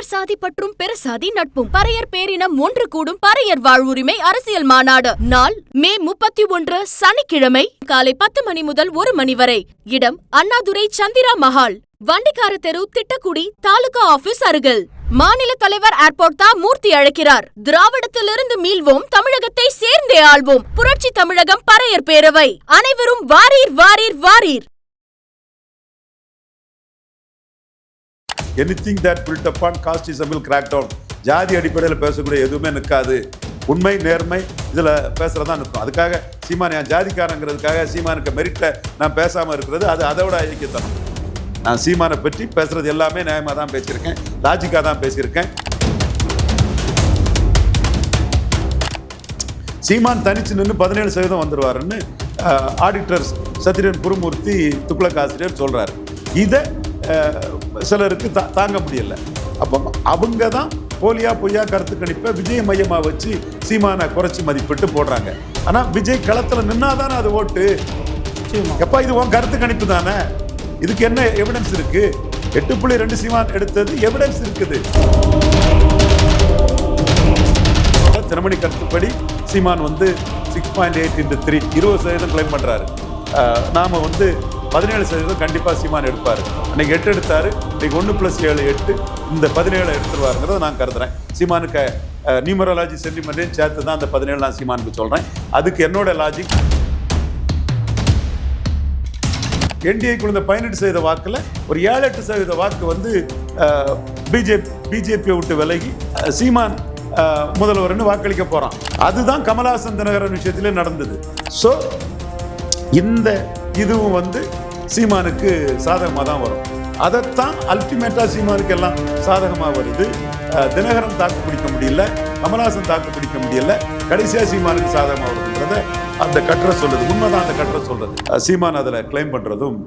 பறையர் சாதி பற்றும் பெரு சாதி நட்பும். பறையர் பேரினம் ஒன்று கூடும். பறையர் வாழ்வுரிமை அரசியல் மாநாடு. நாள் மே முப்பத்தி ஒன்று சனிக்கிழமை காலை பத்து மணி முதல் ஒரு மணி வரை. இடம் அண்ணாதுரை சந்திரா மஹால். வண்டிக்கார தெரு திட்டக்குடி தாலுகா ஆபீஸ் அருகில். மாநில தலைவர் ஏர்போர்ட் தா மூர்த்தி அழைக்கிறார். திராவிடத்திலிருந்து மீள்வோம் தமிழகத்தை சேர்ந்தே ஆள்வோம். புரட்சி தமிழகம் பறையர் பேரவை. அனைவரும் வாரீர் வாரீர் வாரீர். Anything that built upon casteism will crack down ஜாதி அடிப்படையில் பேசக்கூடிய எதுவுமே நிற்காது. உண்மை நேர்மை இதில் பேசுகிறதா நிற்கும் அதுக்காக சீமான் என் ஜாதிக்காரங்கிறதுக்காக சீமானுக்கு மெரிட்டை நான் பேசாமல் இருக்கிறது அது அதை விட ஐக்கியத்தனம். நான் சீமானை பற்றி பேசுறது எல்லாமே நியாயமாக தான் பேசியிருக்கேன். லாஜிக்காக தான் பேசியிருக்கேன். சீமான் தனிச்சு நின்று பதினேழு சதவீதம் வந்துடுவாருன்னு ஆடிட்டர்ஸ் சத்திரன் குருமூர்த்தி துக்ளக் ஆசிரியர் சொல்கிறார் இதை சிலருக்கு தா தாங்க முடியல. அப்போ அவங்க தான் போலியா பொய்யா கருத்து கணிப்பை விஜய் மையமாக வச்சு சீமானை குறைச்சி மதிப்பிட்டு போடுறாங்க. ஆனால் விஜய் களத்தில் நின்னாதானே அது ஓட்டு? எப்பா இது உன் கருத்து கணிப்பு தானே? இதுக்கு என்ன எவிடன்ஸ் இருக்கு? எட்டு புள்ளி ரெண்டு சீமான் எடுத்தது எவிடன்ஸ் இருக்குது. தினமணி கருத்துப்படி சீமான் வந்து six point eight into three இருபது சதவீதம் கிளைம் பண்ணுறாரு நாம் வந்து பதினேழு சதவீதம் கண்டிப்பாக சீமான் எடுப்பார். அன்னைக்கு எட்டு எடுத்தார். இன்னைக்கு ஒன்று ப்ளஸ் ஏழு எட்டு. இந்த பதினேழு எடுத்துருவாருங்கிறத நான் கருதுறேன். சீமானுக்கு நியூமரோலாஜி சென்டிமெண்ட்டையும் சேர்த்து தான் அந்த பதினேழு நான் சீமானுக்கு சொல்கிறேன் அதுக்கு என்னோட லாஜிக் என்டிஏ இந்த பதினெட்டு சதவீத வாக்கில் ஒரு ஏழு எட்டு சதவீத வாக்கு வந்து பிஜேபி பிஜேபியை விட்டு விலகி சீமான் முதல்வர்னு வாக்களிக்க போகிறான் அதுதான் கமலஹாசன் தினகரன் விஷயத்திலே நடந்தது. ஸோ இந்த இதுவும் வந்து சீமானுக்கு சாதகமாக தான் வரும். அதைத்தான் அல்டிமேட்டாக சீமானுக்கு எல்லாம் சாதகமாக வருது. தினகரன் தாக்கு பிடிக்க முடியல கமலாசன் தாக்கு பிடிக்க முடியல கடைசியாக சீமானுக்கு சாதகமாக வருதுன்றத அந்த கட்டுரை சொல்லுது. உண்மைதான் அந்த கட்டுரை சொல்றது. சீமான் அதில் கிளைம் பண்ணுறதும்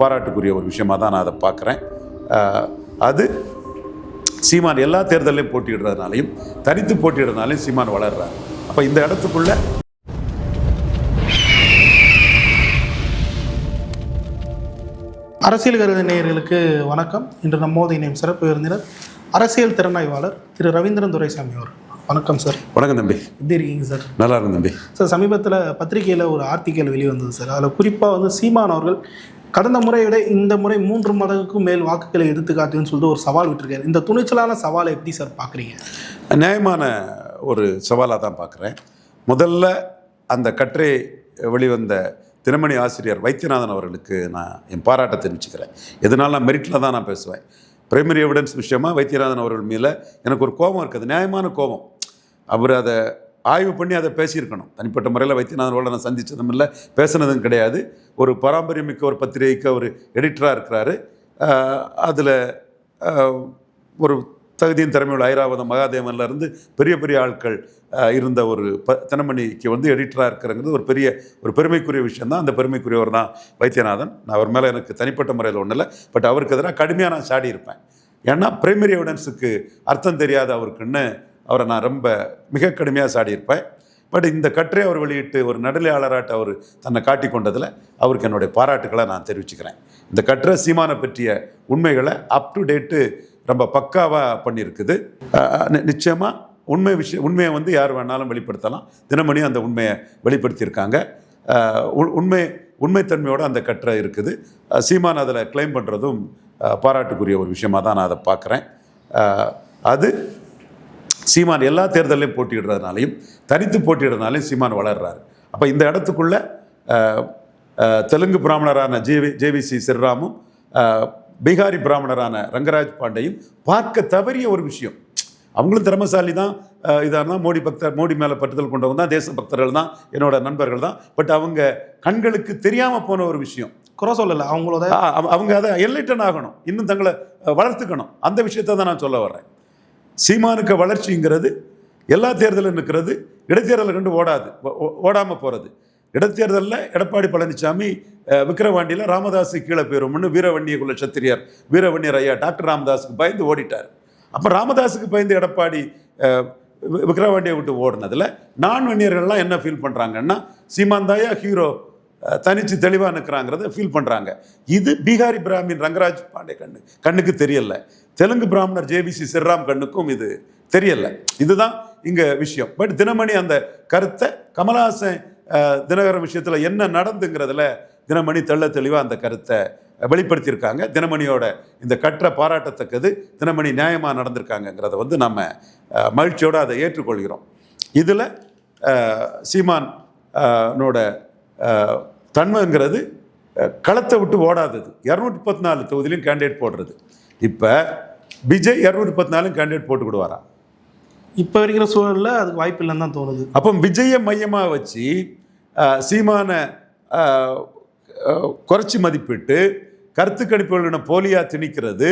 பாராட்டுக்குரிய ஒரு விஷயமா தான் நான் அதை பார்க்குறேன். அது சீமான் எல்லா தேர்தலையும் போட்டியிடுறதுனாலையும் தனித்து போட்டியிடுறதுனாலையும் சீமான் வளர்றாரு. அப்போ இந்த இடத்துக்குள்ள அரசியல் கருத நேயர்களுக்கு வணக்கம். இன்று நம்மோது இணையும் சிறப்பு விருந்தினர் அரசியல் திறனாய்வாளர் திரு ரவீந்திரன் துரைசாமி அவர். வணக்கம் சார். வணக்கம் தம்பி. எப்படி இருக்கீங்க சார்? நல்லா இருக்கும் தம்பி. சார் சமீபத்தில் பத்திரிகையில் ஒரு ஆர்டிக்கல் வெளிவந்தது சார். அதில் குறிப்பாக வந்து சீமான் அவர்கள் கடந்த முறையை விட இந்த முறை மூன்று மடங்குக்கும் மேல் வாக்குகளை எடுத்து காட்டுன்னு சொல்லிட்டு ஒரு சவால் விட்டுருக்காரு. இந்த துணிச்சலான சவாலை எப்படி சார் பார்க்குறீங்க? நியாயமான ஒரு சவாலாக தான் பார்க்குறேன். முதல்ல அந்த கட்டுரை வெளிவந்த தினமணி ஆசிரியர் வைத்தியநாதன் அவர்களுக்கு நான் என் பாராட்ட தெரிவிச்சுக்கிறேன். எதனால நான் மெரிட்டில் தான் நான் பேசுவேன். பிரைமரி எவிடன்ஸ் விஷயமா வைத்தியநாதன் அவர்கள் மேலே எனக்கு ஒரு கோபம் இருக்குது. நியாயமான கோபம். அவர் அதை ஆய்வு பண்ணி அதை பேசியிருக்கணும். தனிப்பட்ட முறையில் வைத்தியநாதனோட நான் சந்தித்ததும் இல்லை பேசுனதும் கிடையாது. ஒரு பாரம்பரியமிக்க ஒரு பத்திரிகைக்கு ஒரு எடிட்டராக இருக்கிறாரு. அதில் ஒரு தகுதியின் திறமையுள்ள ஐராவதம் மகாதேவன்லேருந்து பெரிய பெரிய ஆட்கள் இருந்த ஒரு ப தினமணிக்கு வந்து எடிட்டராக இருக்கிறங்கிறது ஒரு பெரிய ஒரு பெருமைக்குரிய விஷயம் தான். அந்த பெருமைக்குரியவர் தான் வைத்தியநாதன். நான் அவர் மேலே எனக்கு தனிப்பட்ட முறையில் ஒன்றும் இல்லை. பட் அவருக்கு எதிராக கடுமையாக நான் சாடி இருப்பேன். ஏன்னா பிரைமரி எவிடன்ஸுக்கு அர்த்தம் தெரியாத அவருக்குன்னு அவரை நான் ரொம்ப மிக கடுமையாக சாடியிருப்பேன் பட் இந்த கட்டுரை அவர் வெளியிட்டு ஒரு நடுநிலையாளராட்ட அவர் தன்னை காட்டி கொண்டதில் அவருக்கு என்னுடைய பாராட்டுகளை நான் தெரிவிச்சுக்கிறேன். இந்த கட்டுரை சீமானை பற்றிய உண்மைகளை அப் டு டேட்டு ரொம்ப பக்காவாக பண்ணியிருக்குது. நிச்சயமாக உண்மை விஷயம் உண்மையை வந்து யார் வேணாலும் வெளிப்படுத்தலாம். தினமணி அந்த உண்மையை வெளிப்படுத்தியிருக்காங்க. உண்மை உண்மைத்தன்மையோடு அந்த கட்டுரை இருக்குது. சீமான் அதில் கிளைம் பண்ணுறதும் பாராட்டுக்குரிய ஒரு விஷயமாக தான் நான் அதை பார்க்குறேன். அது சீமான் எல்லா தேர்தலையும் போட்டியிடுறதுனாலையும் தனித்து போட்டியிடுறதுனாலையும் சீமான் வளர்றாரு. அப்போ இந்த இடத்துக்குள்ள தெலுங்கு பிராமணரான ஜேவி ஜேவிசி சிறுராமும் பீகாரி பிராமணரான ரங்கராஜ் பாண்டேயும் பார்க்க தவறிய ஒரு விஷயம். அவங்களும் திறமசாலி தான் இதாக இருந்தால் மோடி பக்தர் மோடி மேலே பற்றுதல் கொண்டவங்க தான் தேச பக்தர்கள் தான் என்னோட நண்பர்கள் தான். பட் அவங்க கண்களுக்கு தெரியாமல் போன ஒரு விஷயம். குறை சொல்லலை அவங்களோட அவங்க அதை எல்லைட்டன் ஆகணும். இன்னும் தங்களை வளர்த்துக்கணும். அந்த விஷயத்தை தான் நான் சொல்ல வர்றேன். சீமானுக்கு வளர்ச்சிங்கிறது எல்லா தேர்தலும் இருக்கிறது இடைத்தேர்தலை கண்டு ஓடாது. ஓடாமல் போகிறது இடைத்தேர்தலில் எடப்பாடி பழனிசாமி விக்கிரவாண்டியில் ராமதாஸ் கீழே போயிரும்னு வீரவன்னியகுல சத்திரியர் வீரவன்னியர் ஐயா டாக்டர் ராமதாஸுக்கு பயந்து ஓடிட்டார். அப்போ ராமதாஸுக்கு பயந்து எடப்பாடி விக்ரவாண்டியை வி- விக்கிரவாண்டியை விட்டு ஓடினதில் நான் வன்னியர்கள்லாம் என்ன ஃபீல் பண்ணுறாங்கன்னா சீமாந்தாயா ஹீரோ தனிச்சு தெளிவாக நிற்கிறாங்கிறத ஃபீல் பண்ணுறாங்க இது பீகாரி பிராமின் ரங்கராஜ் பாண்டே கண்ணு. கண்ணுக்கு தெரியல. தெலுங்கு பிராமணர் ஜேபிசி சிறராம் கண்ணுக்கும் இது தெரியல. இதுதான் இங்கே விஷயம். பட் தினமணி அந்த கருத்தை கமலஹாசன் தினகரன் விஷயத்தில் என்ன நடந்துங்கிறதுல தினமணி தெள்ள தெளிவாக அந்த கருத்தை வெளிப்படுத்தியிருக்காங்க. தினமணியோட இந்த கற்ற பாராட்டத்தக்கது தினமணி நியாயமா நடந்திருக்காங்கங்கிறத வந்து நம்ம மகிழ்ச்சியோட அதை ஏற்றுக்கொள்கிறோம். இதுல சீமான் அஹ், தன்மைங்கிறது களத்தை விட்டு ஓடாதது. இரநூத்தி முப்பத்தி நாலு தொகுதியிலும் கேண்டிடேட் போடுறது. இப்போ விஜய் இரநூத்தி முப்பத்தி நாலும் கேண்டிடேட் போட்டுக்கிடுவாரா இப்போ இருக்கிற சூழல்ல அதுக்கு வாய்ப்பு இல்லைன்னு தான் தோணுது. அப்போ விஜயை மையமாக வச்சு சீமான குறைச்சி மதிப்பிட்டு கருத்து கணிப்புகளின போலியாக திணிக்கிறது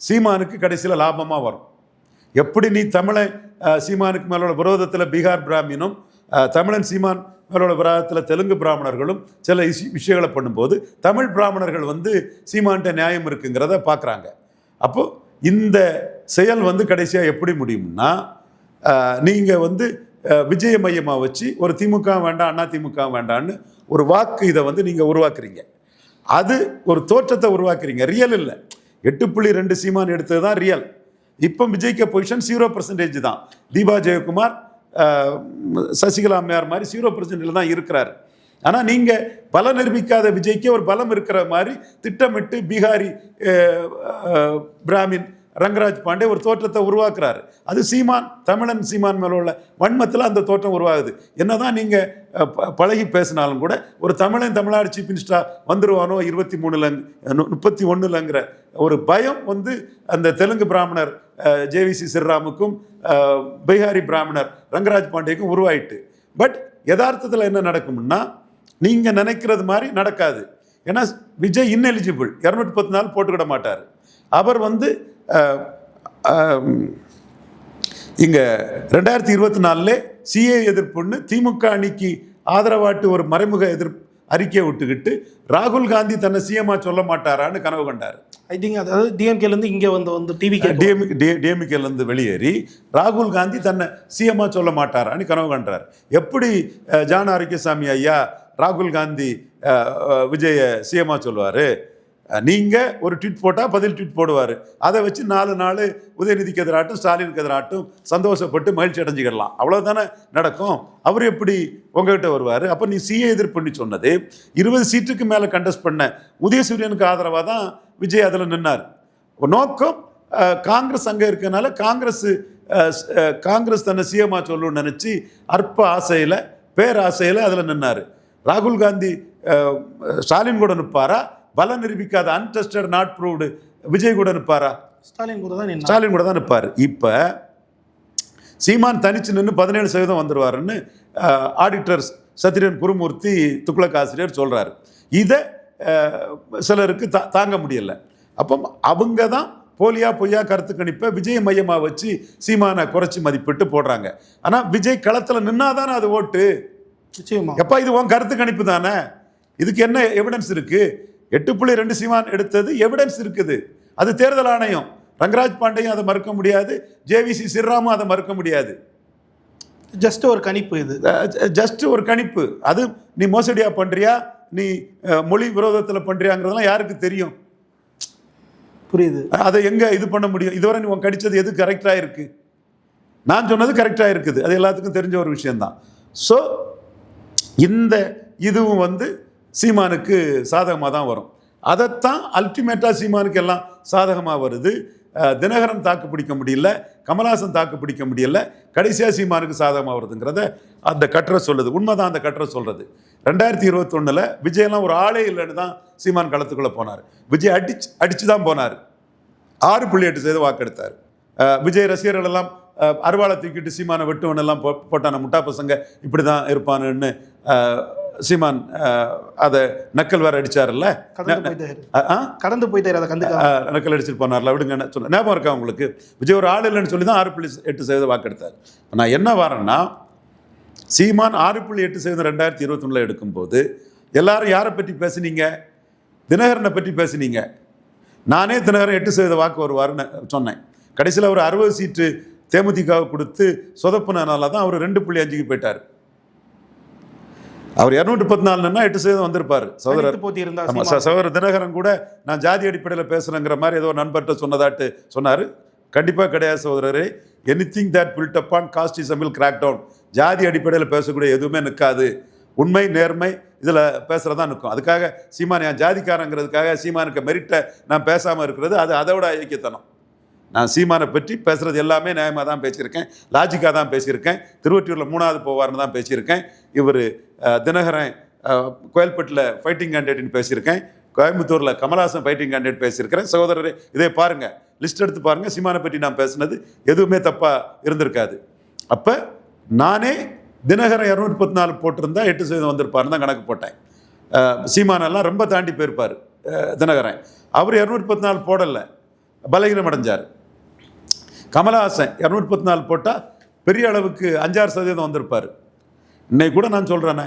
சீமானுக்கு கடைசியில் லாபமாக வரும். எப்படி நீ தமிழன் சீமானுக்கு மேலோட விரோதத்தில் பீகார் பிராமினும் தமிழன் சீமான் மேலோட விரோதத்தில் தெலுங்கு பிராமணர்களும் சில இஸ்- விஷயங்களை பண்ணும்போது தமிழ் பிராமணர்கள் வந்து சீமான்கிட்ட நியாயம் இருக்குங்கிறத பார்க்குறாங்க அப்போது இந்த செயல் வந்து கடைசியாக எப்படி முடியும்னா நீங்கள் வந்து விஜய மையமாக வச்சு ஒரு திமுக வேண்டாம் அண்ணா திமுக வேண்டான்னு ஒரு வாக்கு இதை வந்து நீங்கள் உருவாக்குறீங்க. அது ஒரு தோற்றத்தை உருவாக்குறீங்க. ரியல் இல்லை. எட்டு புள்ளி ரெண்டு சீமான் எடுத்தது தான் ரியல் இப்போ விஜய்க்கு பொசிஷன் ஜீரோ பர்சன்டேஜ் தான். தீபா ஜெயக்குமார் சசிகலா அம்மையார் மாதிரி ஜீரோ பர்சன்டேஜில் தான் இருக்கிறாரு. ஆனால் நீங்கள் பலம் நிரூபிக்காத விஜய்க்கே ஒரு பலம் இருக்கிற மாதிரி திட்டமிட்டு பீகாரி பிராமின் ரங்கராஜ் பாண்டே ஒரு தோற்றத்தை உருவாக்குறாரு. அது சீமான் தமிழன் சீமான் மேலே உள்ள வன்மத்தில் அந்த தோற்றம் உருவாகுது. என்னதான் நீங்கள் ப- பழகி பேசினாலும் கூட ஒரு தமிழன் தமிழ்நாடு சீஃப் மினிஸ்டராக வந்துருவானோ இருபத்தி மூணுல முப்பத்தி ஒன்றுலங்கிற ஒரு பயம் வந்து அந்த தெலுங்கு பிராமணர் ஜேவிசி ஸ்ரீராமுக்கும் பீகாரி பிராமணர் ரங்கராஜ் பாண்டேக்கும் உருவாயிட்டு. பட் யதார்த்தத்தில் என்ன நடக்கும்னா நீங்கள் நினைக்கிறது மாதிரி நடக்காது. ஏன்னா விஜய் இன்எலிஜிபிள் இரநூத்தி பத்து நாள் போட்டுக்கிட மாட்டார். அவர் வந்து இங்க ரெண்டாயிரத்தி இருபத்தி நாலுல சிஏ எதிர்ப்புன்னு திமுக அணிக்கு ஆதரவாட்டு ஒரு மறைமுக எதிர்ப்பு அறிக்கையை விட்டுக்கிட்டு ராகுல் காந்தி தன்னை சிஎம்மா சொல்ல மாட்டாரான்னு கனவு கண்டார். ஐ திங்க் அதாவது டிஎம்கேலேருந்து இங்கே வந்து வந்து டிவி டிஎம் டிஎம்கேலேருந்து வெளியேறி ராகுல் காந்தி தன்னை சிஎம்மா சொல்ல மாட்டாரான்னு கனவு கண்டார். எப்படி ஜான் ஆரோக்கியசாமி ஐயா ராகுல் காந்தி விஜய சிஎம்மா சொல்லுவார் நீங்கள் ஒரு ட்வீட் போட்டால் பதில் ட்வீட் போடுவார். அதை வச்சு நாலு நாள் உதயநிதிக்கு எதிராட்டும் ஸ்டாலினுக்கு எதிராட்டும் சந்தோஷப்பட்டு மகிழ்ச்சி அடைஞ்சிக்கிடலாம். அவ்வளோதானே நடக்கும். அவர் எப்படி உங்ககிட்ட வருவார்? அப்போ நீ சிஏ எதிர்ப்புன்னு சொன்னது இருபது சீட்டுக்கு மேலே கண்டஸ்ட் பண்ண உதயசூரியனுக்கு ஆதரவாக தான் விஜய் அதில் நின்னார். நோக்கம் காங்கிரஸ் அங்கே இருக்கனால காங்கிரஸ் காங்கிரஸ் தன்னை சிஎம்மா சொல்லணும்னு நினச்சி அற்ப ஆசையில் பேராசையில் அதில் நின்னார். ராகுல் காந்தி ஸ்டாலின் கூட நிற்பாரா பலம் நிரூபிக்காத அன்டெஸ்டட் நாட் ப்ரூவ்டு விஜய் கூட நிற்பாரா? ஸ்டாலின் கூட தான் ஸ்டாலின் கூட தான் நிற்பார். இப்போ சீமான் தனிச்சு நின்று பதினேழு சதவீதம் வந்துருவாருன்னு ஆடிட்டர் சத்யன் குருமூர்த்தி துக்ளக் ஆசிரியர் சொல்கிறாரு இதை சிலருக்கு தா தாங்க முடியல. அப்போ அவங்க தான் போலியா பொய்யா கருத்து கணிப்பை விஜய் மையமாக வச்சு சீமானை குறைச்சி மதிப்பிட்டு போடுறாங்க. ஆனால் விஜய் களத்தில் நின்னாதானே அது ஓட்டு? எப்பா இது உன் கருத்து கணிப்பு தானே? இதுக்கு என்ன எவிடன்ஸ் இருக்கு? எட்டு புள்ளி ரெண்டு சீமான் எடுத்தது எவிடன்ஸ் இருக்குது. அது தேர்தல் ஆணையம். ரங்கராஜ் பாண்டையும் அதை மறுக்க முடியாது. ஜேவிசி சிறுராமும் அதை மறுக்க முடியாது. ஜஸ்ட் ஒரு கணிப்பு இது. ஜஸ்ட் ஒரு கணிப்பு. அது நீ மோசடியா பண்றியா? நீ மொழி விரோதத்தில் பண்றியாங்கிறதெல்லாம் யாருக்கு தெரியும்? புரியுது. அதை எங்க இது பண்ண முடியும்? இதுவரை நீ உன் கடிச்சது எது கரெக்டாக இருக்கு? நான் சொன்னது கரெக்டாக இருக்குது. அது எல்லாத்துக்கும் தெரிஞ்ச ஒரு விஷயம்தான். ஸோ இந்த இதுவும் வந்து சீமானுக்கு சாதகமாக தான் வரும். அதைத்தான் அல்டிமேட்டாக சீமானுக்கு எல்லாம் சாதகமாக வருது. தினகரன் தாக்கு பிடிக்க முடியல கமலஹாசன் தாக்கு பிடிக்க முடியல கடைசியாக சீமானுக்கு சாதகமாக வருதுங்கிறத அந்த கட்டுரை சொல்லுது. உண்மைதான் அந்த கட்டுரை சொல்கிறது ரெண்டாயிரத்தி இருபத்தொன்னில் விஜயெல்லாம் ஒரு ஆளே இல்லைன்னு தான் சீமான் களத்துக்குள்ளே போனார். விஜய் அடிச்சு அடித்து தான் போனார். ஆறு புள்ளி எட்டு சதவீதம் வாக்கெடுத்தார். விஜய் ரசிகர்கள் எல்லாம் அருவாளை தூக்கிட்டு சீமானை வெட்டுவனெல்லாம் போ போட்டான முட்டா பசங்க இப்படி தான் இருப்பானுன்னு சீமான் அதை நக்கல் வேற அடிச்சார்ல கடந்து போயிட்டாரு. அதை அஹ், நக்கல் அடிச்சிட்டு போனார்ல விடுங்க சொன்ன ஞாபகம் இருக்கா உங்களுக்கு? விஜய் ஒரு ஆள் இல்லைன்னு சொல்லி தான் ஆறு புள்ளி எட்டு சதவீதம் வாக்கெடுத்தார் நான் என்ன வரேன்னா சீமான் ஆறு புள்ளி எட்டு சதவீதம் ரெண்டாயிரத்தி இருபத்தொன்னில் எடுக்கும்போது எல்லாரும் யாரை பற்றி பேசுனீங்க? தினகரனை பற்றி பேசுனீங்க. நானே தினகரன் எட்டு சதவீத வாக்கு வருவாருன்னு சொன்னேன். கடைசியில் அவர் அறுபது சீட்டு தேமுதிகவை கொடுத்து சொதப்புனனால தான் அவர் ரெண்டு புள்ளி அஞ்சுக்கு போயிட்டார். அவர் இரநூற்றி முப்பத்தி நாலுன்னா எட்டு சதவீதம் வந்திருப்பார். சகோதரர் போட்டி இருந்தா ஆமாம் சீமான். சகோதரர் தினகரன் கூட நான் ஜாதி அடிப்படையில் பேசுகிறேங்கிற மாதிரி ஏதோ நண்பர்கிட்ட சொன்னதாட்டு சொன்னார். கண்டிப்பாக கிடையாது சகோதரரே. Anything that built up on caste is amyl crack down ஜாதி அடிப்படையில் பேசக்கூடிய எதுவுமே நிற்காது. உண்மை நேர்மை இதில் பேசுகிறதா நிற்கும். அதுக்காக சீமான் என் ஜாதிக்காரங்கிறதுக்காக சீமானுக்கு மெரிட்டை நான் பேசாமல் இருக்கிறது அது அதை விட ஐக்கியத்தனம். நான் சீமானை பற்றி பேசுகிறது எல்லாமே நியாயமாக தான் பேசியிருக்கேன். லாஜிக்காக தான் பேசியிருக்கேன். திருவொற்றியூரில் மூணாவது போவார்னு தான் பேசியிருக்கேன். இவர் தினகரன் கோயில்பட்டில் ஃபைட்டிங் கேண்டிடேட்னு பேசியிருக்கேன். கோயம்புத்தூரில் கமலாசன் ஃபைட்டிங் கேண்டிடேட் பேசியிருக்கிறேன். சகோதரரே இதே பாருங்கள் லிஸ்ட் எடுத்து பாருங்கள் சீமானை பற்றி நான் பேசுனது எதுவுமே தப்பாக இருந்திருக்காது. அப்போ நானே தினகரன் இரநூத்தி முப்பத்தி நாலு போட்டிருந்தா எட்டு சதவீதம் வந்திருப்பாருன்னு தான் கணக்கு போட்டேன். சீமானெல்லாம் ரொம்ப தாண்டி போயிருப்பார் தினகரன். அவர் இரநூத்தி பத்து நாலு போடலை. பலகீனம் அடைஞ்சார் கமலஹாசன் இரநூத்தி பத்து நாலு போட்டால் பெரிய அளவுக்கு அஞ்சாறு சதவீதம் வந்திருப்பார். இன்னைக்கு கூட நான் சொல்கிறேனே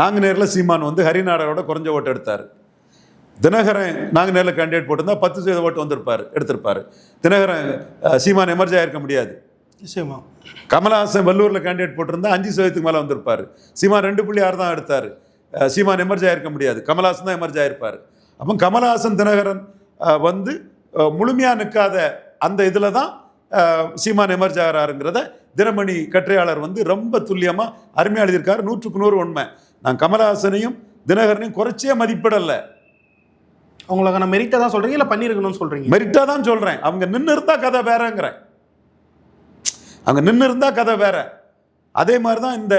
நாங்குநேரில் சீமான் வந்து ஹரிநாடரோட குறைஞ்ச ஓட்டு எடுத்தார். தினகரன் நாங்குநேரில் கேண்டிடேட் போட்டிருந்தா பத்து சதவீத ஓட்டு வந்திருப்பார் எடுத்திருப்பார். தினகரன் சீமான் எமர்ஜி ஆயிருக்க முடியாது. நிச்சயமா. கமலஹாசன் வெள்ளூரில் கேண்டிடேட் போட்டிருந்தா அஞ்சு சதவீதத்துக்கு மேலே வந்திருப்பார். சீமான் ரெண்டு புள்ளி ஆறு தான் எடுத்தார். சீமான் எமர்ஜி ஆயிருக்க முடியாது. கமலஹாசன் தான் எமர்ஜி ஆயிருப்பார். அப்போ கமலஹாசன் தினகரன் வந்து முழுமையாக நிற்காத அந்த இதில் தான் சீமான் எமர்ஜி ஆகிறாருங்கிறத தினமணி கற்றையாளர் வந்து ரொம்ப துல்லியமாக அருமையாக எழுதியிருக்காரு. நூற்றுக்கு நூறு உண்மை. நான் கமலஹாசனையும் தினகரனையும் குறைச்சே மதிப்பிடலை. அவங்களுக்கான மெரிட்டை தான் சொல்றீங்க இல்ல பண்ணிருக்கணும்னு சொல்றீங்க? மெரிட்டாக தான் சொல்கிறேன் அவங்க நின்று இருந்தால் கதை வேறங்கிறேன் அவங்க நின்று இருந்தால் கதை வேற. அதே மாதிரி தான் இந்த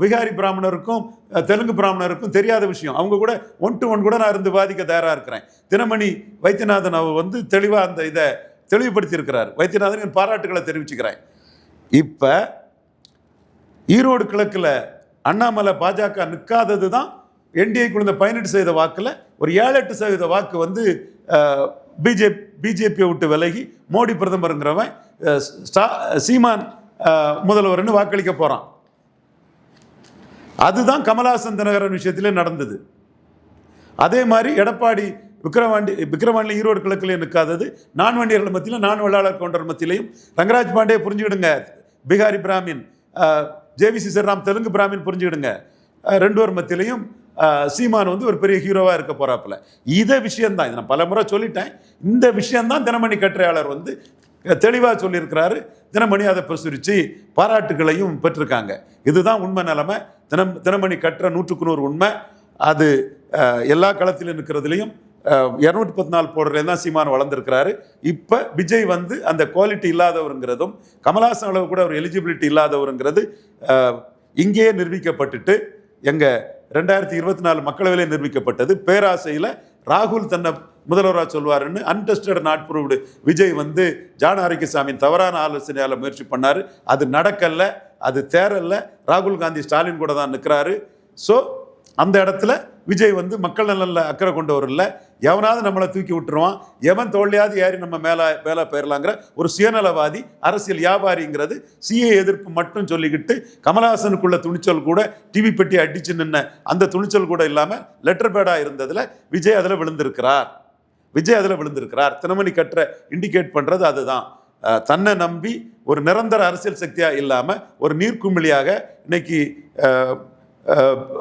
பிகாரி பிராமணருக்கும் தெலுங்கு பிராமணருக்கும் தெரியாத விஷயம். அவங்க கூட ஒன் டு ஒன் கூட நான் இருந்து வாதிக்க தயாராக இருக்கிறேன். தினமணி வைத்தியநாதன் அவர் வந்து தெளிவாக அந்த இதை தெளிவுபடுத்தி இருக்கிறார் வைத்தியநாதன் என் பாராட்டுகளை தெரிவிச்சுக்கிறேன். இப்போ ஈரோடு கிழக்கில் அண்ணாமலை பாஜக நிற்காதது தான் என்டிஏ குழுந்த பதினெட்டு சதவீத வாக்கில் ஒரு ஏழு எட்டு சதவீத வாக்கு வந்து பிஜேபி பிஜேபியை விட்டு விலகி மோடி பிரதமருங்கிறவன் ஸ்டா சீமான் முதல்வர்னு வாக்களிக்க போகிறான் அதுதான் கமலாசன் தினகரன் விஷயத்திலே நடந்தது. அதே மாதிரி எடப்பாடி விக்கிரவாண்டி விக்கிரவாண்டி ஈரோடு கிழக்கிலே நிற்காதது. நான் வண்டியர்கள் மத்தியிலும் நான் வெள்ளாளர் கவுண்டர் மத்தியிலையும். ரங்கராஜ் பாண்டே புரிஞ்சுக்கிடுங்க. பீகாரி பிராமின் ஜேவிசி சர்ராம் தெலுங்கு பிராமின் புரிஞ்சுக்கிடுங்க. ரெண்டு பேர் மத்தியிலையும் சீமான் வந்து ஒரு பெரிய ஹீரோவாக இருக்க போறாப்புல. இதை விஷயந்தான் இதை நான் பலமுறை சொல்லிட்டேன். இந்த விஷயந்தான் தினமணி கட்டுரையாளர் வந்து தெளிவாக சொல்லியிருக்கிறாரு. தினமணி அதை பிரசுரித்து பாராட்டுகளையும் பெற்றிருக்காங்க. இதுதான் உண்மை நிலைமை. தினம் தினமணி கற்ற நூற்றுக்கு நூறு உண்மை. அது எல்லா களத்திலும் நிற்கிறதுலையும் இரநூத்தி பத்து நாள் போடுறதுல தான் சீமான் வளர்ந்துருக்கிறாரு. இப்போ விஜய் வந்து அந்த குவாலிட்டி இல்லாதவருங்கிறதும் கமல்ஹாசன் அளவு கூட ஒரு எலிஜிபிலிட்டி இல்லாதவருங்கிறது இங்கேயே நிரூபிக்கப்பட்டுட்டு எங்கள் ரெண்டாயிரத்தி இருபத்தி நாலு மக்களவையிலே நிரூபிக்கப்பட்டது. பேராசையில் ராகுல் தன்னை முதல்வராக சொல்வாருன்னு அன்டெஸ்டட் நாட் ப்ரூவ்டு விஜய் வந்து ஜான ஆரோக்கியசாமியின் தவறான ஆலோசனையால் முயற்சி பண்ணார். அது நடக்கல அது தேரல்ல. ராகுல் காந்தி ஸ்டாலின் கூட தான் நிற்கிறாரு ஸோ அந்த இடத்துல விஜய் வந்து மக்கள் நலனில் அக்கறை கொண்டவர் இல்லை எவனாவது நம்மளை தூக்கி விட்டுருவான். எவன் தோல்லையாவது ஏறி நம்ம மேலே மேலே போயிடலாங்கிற ஒரு சுயநலவாதி அரசியல் வியாபாரிங்கிறது சிஏ எதிர்ப்பு மட்டும் சொல்லிக்கிட்டு கமலஹாசனுக்குள்ள துணிச்சல் கூட டிவி பெட்டி அடிச்சு நின்ன அந்த துணிச்சல் கூட இல்லாமல் லெட்டர் பேடாக இருந்ததில் விஜய் அதில் விழுந்திருக்கிறார். விஜய் அதில் விழுந்திருக்கிறார். தினமணி கற்ற இண்டிகேட் பண்ணுறது அதுதான். தன்னை நம்பி ஒரு நிரந்தர அரசியல் சக்தியாக இல்லாமல் ஒரு நீர்க்குமிழியாக இன்னைக்கு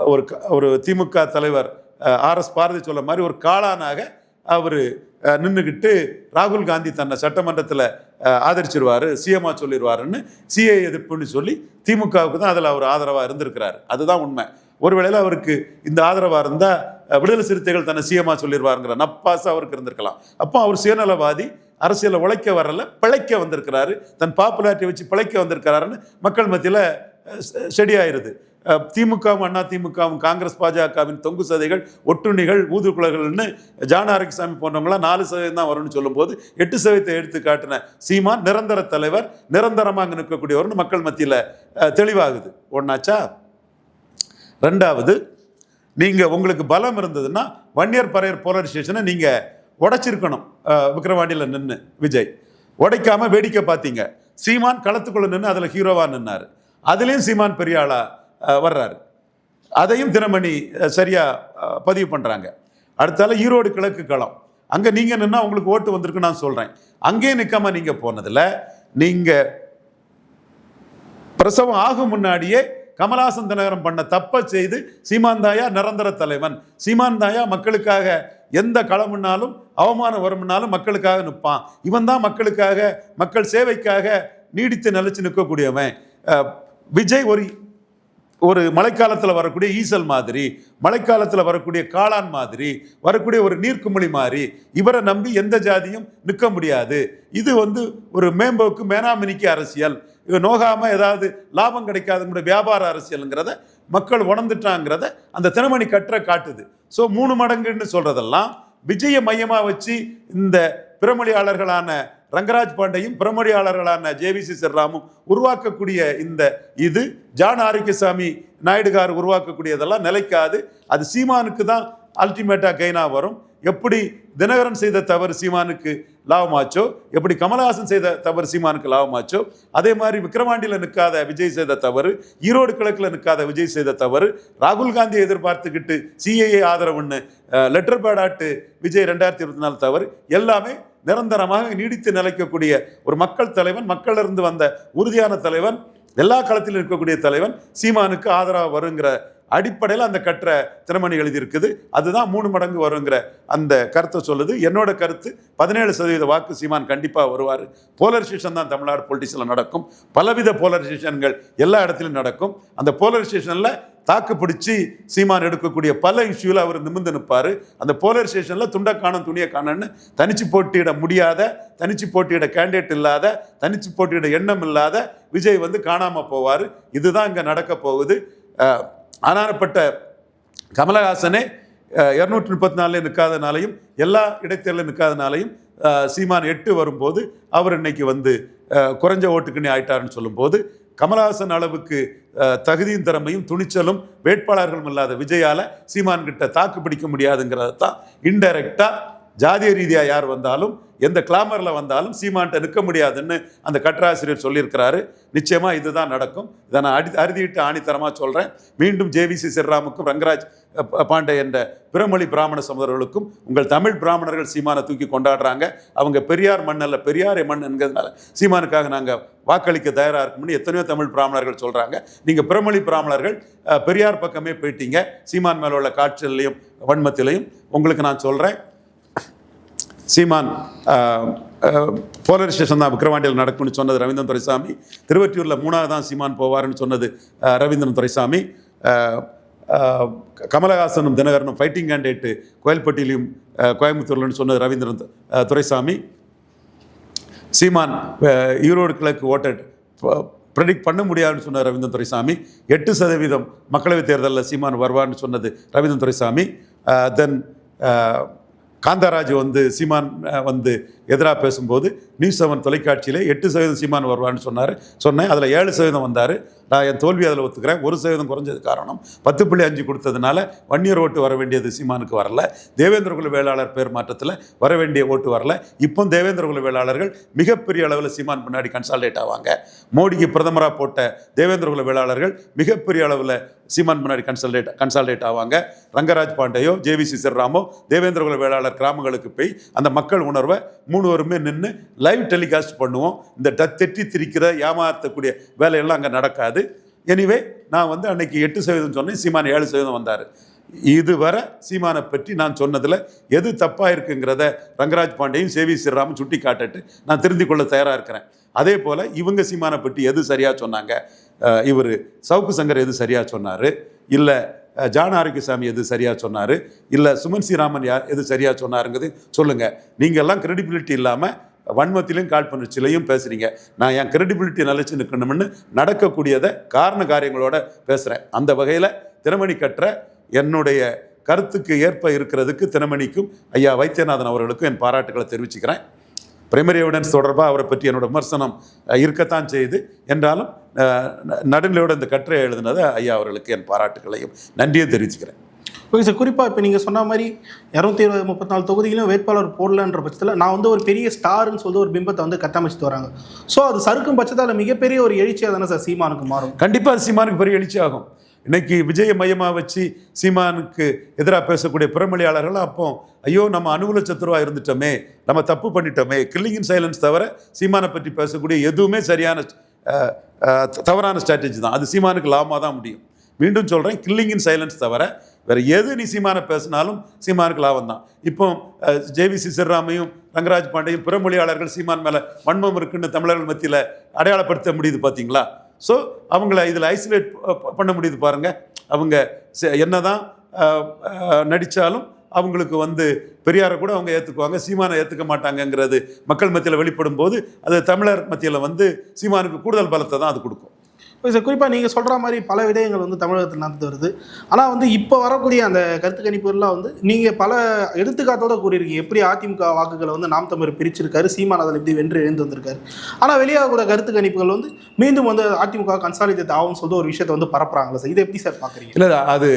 ஒரு க- ஒரு திமுக தலைவர் ஆர்எஸ் பாரதி சொல்ல மாதிரி ஒரு காளானாக அவர் நின்றுக்கிட்டு ராகுல் காந்தி தன்னை சட்டமன்றத்தில் ஆதரிச்சிருவார் சிஎம்மா சொல்லிடுவாருன்னு சிஏ எதிர்ப்புன்னு சொல்லி திமுகவுக்கு தான் அதில் அவர் ஆதரவாக இருந்திருக்கிறார். அதுதான் உண்மை. ஒருவேளை அவருக்கு இந்த ஆதரவாக இருந்தால் விடுதலை சிறுத்தைகள் தன்னை சிஎம்மா சொல்லிடுவாருங்கிற நப்பாசு அவருக்கு இருந்திருக்கலாம். அப்போ அவர் சுயநலவாதி அரசியலை உழைக்க வரல பிழைக்க வந்திருக்கிறாரு தன் பாப்புலாரிட்டி வச்சு பிழைக்க வந்திருக்கிறாருன்னு மக்கள் மத்தியில் செடி ஆயிடுது திமுகவும் அண்ணா திமுகவும் காங்கிரஸ் பாஜகவின் தொங்கு சதைகள் ஒட்டுணிகள் ஊதுகுலகள்னு ஜான ஆரோக்கியசாமி போன்றவங்களாம் நாலு சதவீதம் தான் வரும்னு சொல்லும்போது எட்டு சதவீதத்தை எடுத்து காட்டின சீமான் நிரந்தர தலைவர் நிரந்தரமாக அங்கே நிற்கக்கூடியவர்னு மக்கள் மத்தியில் தெளிவாகுது. ஒன்னாச்சா ரெண்டாவது நீங்கள் உங்களுக்கு பலம் இருந்ததுன்னா வன்னியர் பறையர் போலரைசேஷனை நீங்கள் உடைச்சிருக்கணும். விக்ரவாண்டியில் நின்று விஜய். உடைக்காமல் வேடிக்கை பார்த்தீங்க. சீமான் களத்துக்குள்ளே நின்று அதில் ஹீரோவாக நின்னார். அதுலேயும் சீமான் பெரிய வர்றாரு. அதையும் தினமணி சரியாக பதிவு பண்ணுறாங்க அடுத்தால ஈரோடு கிழக்கு களம். அங்கே நீங்கள் நின்னா உங்களுக்கு ஓட்டு வந்திருக்கு நான் சொல்கிறேன் அங்கேயே நிற்காம நீங்கள் போனதில் நீங்கள் பிரசவம் ஆகும் முன்னாடியே கமலாசன் தினகரம் பண்ண தப்பை செய்து சீமாந்தாயா நிரந்தர தலைவன். சீமாந்தாயா மக்களுக்காக எந்த களமுன்னாலும் அவமானம் வரும்னாலும் மக்களுக்காக நிற்பான் இவன் தான் மக்களுக்காக மக்கள் சேவைக்காக நீடித்து நிலச்சி நிற்கக்கூடியவன் விஜய் ஒரு ஒரு மழைக்காலத்தில் வரக்கூடிய ஈசல் மாதிரி மழைக்காலத்தில் வரக்கூடிய காளான் மாதிரி வரக்கூடிய ஒரு நீர்க்குமிழி மாதிரி இவரை நம்பி எந்த ஜாதியும் நிற்க முடியாது. இது வந்து ஒரு மேம்போக்கு மேனாமினிக்கு அரசியல். இவ நோகாம ஏதாவது லாபம் கிடைக்காதுங்கிற வியாபார அரசியலுங்கிறத மக்கள் உணர்ந்துட்டாங்கிறத அந்த தினமணி கற்ற காட்டுது. ஸோ மூணு மடங்குன்னு சொல்கிறதெல்லாம் விஜய மையமாக வச்சு இந்த பிரமொழியாளர்களான ரங்கராஜ் பாண்டையும் பிரமொழியாளர்களான ஜேவிசி சிர்ராமும் உருவாக்கக்கூடிய இந்த இது ஜான் ஆரோக்கியசாமி நாயுடுகார் உருவாக்கக்கூடியதெல்லாம் நிலைக்காது. அது சீமானுக்கு தான் அல்டிமேட்டாக கெயினா வரும். எப்படி தினகரன் செய்த தவறு சீமானுக்கு லாபமாச்சோ எப்படி கமலஹாசன் செய்த தவறு சீமானுக்கு லாபமாச்சோ அதே மாதிரி விக்ரவாண்டியில் நிற்காத விஜய் செய்த தவறு ஈரோடு கிழக்கில் நிற்காத விஜய் செய்த தவறு ராகுல் காந்தியை எதிர்பார்த்துக்கிட்டு சிஏஏ ஆதரவுன்னு லெட்டர் பேடாட்டு விஜய் ரெண்டாயிரத்தி இருபத்தி நாலு தவறு எல்லாமே நிரந்தரமாக நீடித்து நிலைக்கக்கூடிய ஒரு மக்கள் தலைவன் மக்களிருந்து வந்த உறுதியான தலைவன் எல்லா களத்திலும் இருக்கக்கூடிய தலைவன் சீமானுக்கு ஆதரவு வருங்கிற அடிப்படையில் அந்த கற்ற திறமணி எழுதியிருக்குது. அதுதான் மூணு மடங்கு வருங்கிற அந்த கருத்தை சொல்லுது. என்னோட கருத்து பதினேழு சதவீத வாக்கு சீமான் கண்டிப்பாக வருவார். போலரைசேஷன் தான் தமிழ்நாடு பொலிட்டிக்ஸில் நடக்கும். பலவித போலரைசேஷன்கள் எல்லா இடத்துலையும் நடக்கும். அந்த போலரைசேஷனில் தாக்கு பிடிச்சி சீமான் எடுக்கக்கூடிய பல இஷ்யூவில் அவர் நிமிர்ந்து நிற்பார். அந்த போலரைசேஷனில் துண்டை காணும் துணியை காணன்னு தனிச்சு போட்டியிட முடியாத தனிச்சு போட்டியிட கேண்டிடேட் இல்லாத தனிச்சு போட்டியிட எண்ணம் இல்லாத விஜய் வந்து காணாமல் போவார். இதுதான் இங்கே நடக்க போகுது. ஆனாரப்பட்ட கமலஹாசனே இரநூற்றி முப்பத்தி நாலில் நிற்காதனாலையும் எல்லா இடைத்தேர்தலில் நிற்காதனாலையும் சீமான் எட்டு வரும்போது அவர் இன்னைக்கு வந்து குறைஞ்ச ஓட்டுக்கணி ஆயிட்டாருன்னு சொல்லும்போது கமலஹாசன் அளவுக்கு தகுதியும் திறமையும் துணிச்சலும் வேட்பாளர்களும் இல்லாத விஜயால சீமான் கிட்ட தாக்கு பிடிக்க முடியாதுங்கிறத தான் இன்டைரக்டா ஜாதிய ரீதியாக யார் வந்தாலும் எந்த கிளாமரில் வந்தாலும் சீமான்ட்ட நிற்க முடியாதுன்னு அந்த கற்றாசிரியர் சொல்லியிருக்கிறாரு. நிச்சயமாக இதுதான் நடக்கும். இதை நான் அடி அறுதிட்டு ஆணித்தரமாக சொல்கிறேன் மீண்டும் ஜேவிசி சிறராமுக்கும் ரங்கராஜ் பாண்டே என்ற பிறமொழி பிராமண சமுதர்களுக்கும் உங்கள் தமிழ் பிராமணர்கள் சீமானை தூக்கி கொண்டாடுறாங்க. அவங்க பெரியார் மண் அல்ல பெரியாரை மண் என்கிறதுனால சீமானுக்காக நாங்கள் வாக்களிக்க தயாராக இருக்கும்னு எத்தனையோ தமிழ் பிராமணர்கள் சொல்கிறாங்க நீங்கள் பிறமொழி பிராமணர்கள் பெரியார் பக்கமே போயிட்டீங்க. சீமான் மேலே உள்ள காய்ச்சல்லையும் வன்மத்திலையும் உங்களுக்கு நான் சொல்கிறேன் சீமான் போலரைசேஷன் தான் விக்ரவாண்டியில் நடக்கும்னு சொன்னது ரவீந்திரன் துரைசாமி. திருவற்றியூரில் மூணாவது தான் சீமான் போவார்னு சொன்னது ரவீந்திரன் துரைசாமி. கமலஹாசனும் தினகரனும் ஃபைட்டிங் கேண்டேட்டு கோயில்பட்டியிலையும் கோயம்புத்தூர்லன்னு சொன்னது ரவீந்திரன் துரைசாமி. சீமான் ஈரோடு கிழக்கு ஓட்டட் ப்ரெடிக்ட் பண்ண முடியாதுன்னு சொன்ன ரவீந்திரன் துரைசாமி. எட்டு சதவீதம் மக்களவைத் தேர்தலில் சீமான் வருவார்னு சொன்னது ரவீந்திரன் துரைசாமி. தென் காந்தராஜ் வந்து சீமான் வந்து எதிராக பேசும்போது நியூஸ் செவன் தொலைக்காட்சியில் எட்டு சதவீதம் சீமான் வருவான்னு சொன்னார். சொன்னேன். அதில் ஏழு சதவீதம் வந்தார். நான் என் தோல்வி அதில் ஒத்துக்கிறேன். ஒரு சதவீதம் குறைஞ்சது காரணம். பத்து புள்ளி அஞ்சு கொடுத்ததுனால வன்னியர் ஓட்டு வர வேண்டியது சீமானுக்கு வரல. தேவேந்திரகுல வேளாளர் பேர் மாற்றத்தில் வர வேண்டிய ஓட்டு வரல. இப்போ தேவேந்திரகுல வேளாளர்கள் மிகப்பெரிய அளவில் சீமான் பின்னாடி கன்சால்டேட் ஆவாங்க. மோடிக்கு பிரதமராக போட்ட தேவேந்திரகுல வேளாளர்கள் மிகப்பெரிய அளவில் சீமான் முன்னாடி கன்சல்டேட் கன்சால்டேட் ஆவாங்க. ரங்கராஜ் பாண்டேயோ ஜேவிசி தேவேந்திர தேவேந்திரகுல வேளாளர் கிராமங்களுக்கு போய் அந்த மக்கள் உணர்வை மூணு வருமே நின்று லைவ் டெலிகாஸ்ட் பண்ணுவோம். இந்த ட- தெற்றி திரிக்கிற ஏமாற்றக்கூடிய வேலையெல்லாம் அங்கே நடக்காது. எனிவே நான் வந்து அன்னைக்கு எட்டு சதவீதம் சொன்னேன் சீமான் ஏழு சதவீதம் வந்தார். இதுவரை சீமானை பற்றி நான் சொன்னதில் எது தப்பாக இருக்குங்கிறத ரங்கராஜ் பாண்டேயும் சேவி ஸ்ரீராமும் சுட்டி காட்டிட்டு நான் திருந்திக் கொள்ள தயாராக இருக்கிறேன். அதே போல் இவங்க சீமானை பற்றி எது சரியாக சொன்னாங்க? இவர் சவுக்கு சங்கர் எது சரியாக சொன்னார்? இல்லை ஜான் ஆரோக்கியசாமி எது சரியாக சொன்னார்? இல்லை சுமன் ஸ்ரீராமன் யார் எது சரியாக சொன்னாருங்கிறது சொல்லுங்கள் நீங்கள் எல்லாம் கிரெடிபிலிட்டி இல்லாமல் வன்மத்திலையும் காழ்ப்புணர்ச்சியிலையும் பேசுகிறீங்க நான் என் கிரெடிபிலிட்டி நிலைச்சு நிற்கணும்னு நடக்கக்கூடியதை காரண காரியங்களோட பேசுகிறேன் அந்த வகையில் திறமணி கற்ற என்னுடைய கருத்துக்கு ஏற்ப இருக்கிறதுக்கு தினமணிக்கும் ஐயா வைத்தியநாதன் அவர்களுக்கும் என் பாராட்டுகளை தெரிவிச்சுக்கிறேன். பிரைமரி எவிடன்ஸ் தொடர்பாக அவரை பற்றி என்னோட விமர்சனம் இருக்கத்தான் செய்து என்றாலும் ந- நடுநிலையோட இந்த கட்டுரை எழுதினதை ஐயா அவர்களுக்கு என் பாராட்டுகளையும் நன்றியும் தெரிவிச்சுக்கிறேன். ஓகே சார் குறிப்பாக இப்போ நீங்கள் சொன்ன மாதிரி இரநூத்தி இருபது முப்பத்தி நாலு தொகுதியிலும் வேட்பாளர் போடலன்ற பட்சத்தில் நான் வந்து ஒரு பெரிய ஸ்டார்னு சொல்லிட்டு ஒரு பிம்பத்தை வந்து கட்டமைச்சிட்டு வராங்க. ஸோ அது சறுக்கும் பட்சத்தால் மிகப்பெரிய ஒரு எழுச்சியாக தானே சார் சீமானுக்கு மாறும்? கண்டிப்பாக சீமானுக்கு பெரிய எழுச்சி ஆகும் இன்னைக்கு விஜய மையமாக வச்சு சீமானுக்கு எதிராக பேசக்கூடிய பிறமொழியாளர்கள் அப்போ ஐயோ நம்ம அனுகூல சத்துருவா இருந்துட்டோமே நம்ம தப்பு பண்ணிட்டோமே கில்லிங் இன் சைலன்ஸ் தவிர சீமானை பற்றி பேசக்கூடிய எதுவுமே சரியான தவறான ஸ்ட்ராட்டஜி தான். அது சீமானுக்கு லாபமாக தான் முடியும். மீண்டும் சொல்கிறேன் கில்லிங் இன் சைலன்ஸ் தவிர வேறு எது நீ சீமானை பேசினாலும் சீமானுக்கு லாபம் தான். இப்போ ஜேவி சிசர்ராமையும் ரங்கராஜ் பாண்டையும் பிற மொழியாளர்கள் சீமான் மேலே வன்மம் இருக்குன்னு தமிழர்கள் மத்தியில் அடையாளப்படுத்த முடியுது பார்த்தீங்களா ஸோ அவங்கள இதில் ஐசோலேட் பண்ண முடியுது பாருங்க. அவங்க என்ன தான் நடித்தாலும் அவங்களுக்கு வந்து பெரியாரை கூட அவங்க ஏற்றுக்குவாங்க சீமானை ஏற்றுக்க மாட்டாங்கங்கிறது மக்கள் மத்தியில் வெளிப்படும் போது அது தமிழர் மத்தியில் வந்து சீமானுக்கு கூடுதல் பலத்தை தான் அது கொடுக்கும். இப்போ சார் குறிப்பாக நீங்கள் சொல்கிற மாதிரி பல விடயங்கள் வந்து தமிழகத்தில் நடந்து வருது. ஆனால் வந்து இப்போ வரக்கூடிய அந்த கருத்து கணிப்புகள்லாம் வந்து நீங்கள் பல எடுத்துக்காட்டோட கூறியிருக்கீங்க. எப்படி அதிமுக வாக்குகளை வந்து நாம் தமிழர் பிரிச்சிருக்காரு சீமானதில் எப்படி வென்று எழுந்து வந்திருக்காரு. ஆனால் வெளியாகக்கூடிய கருத்து கணிப்புகள் வந்து மீண்டும் வந்து அதிமுக கன்சாலிடேட் ஆகும்னு சொல்லிட்டு ஒரு விஷயத்தை வந்து பரப்புறாங்களா சார். இதை எப்படி சார் பார்க்குறீங்க? இல்லை அது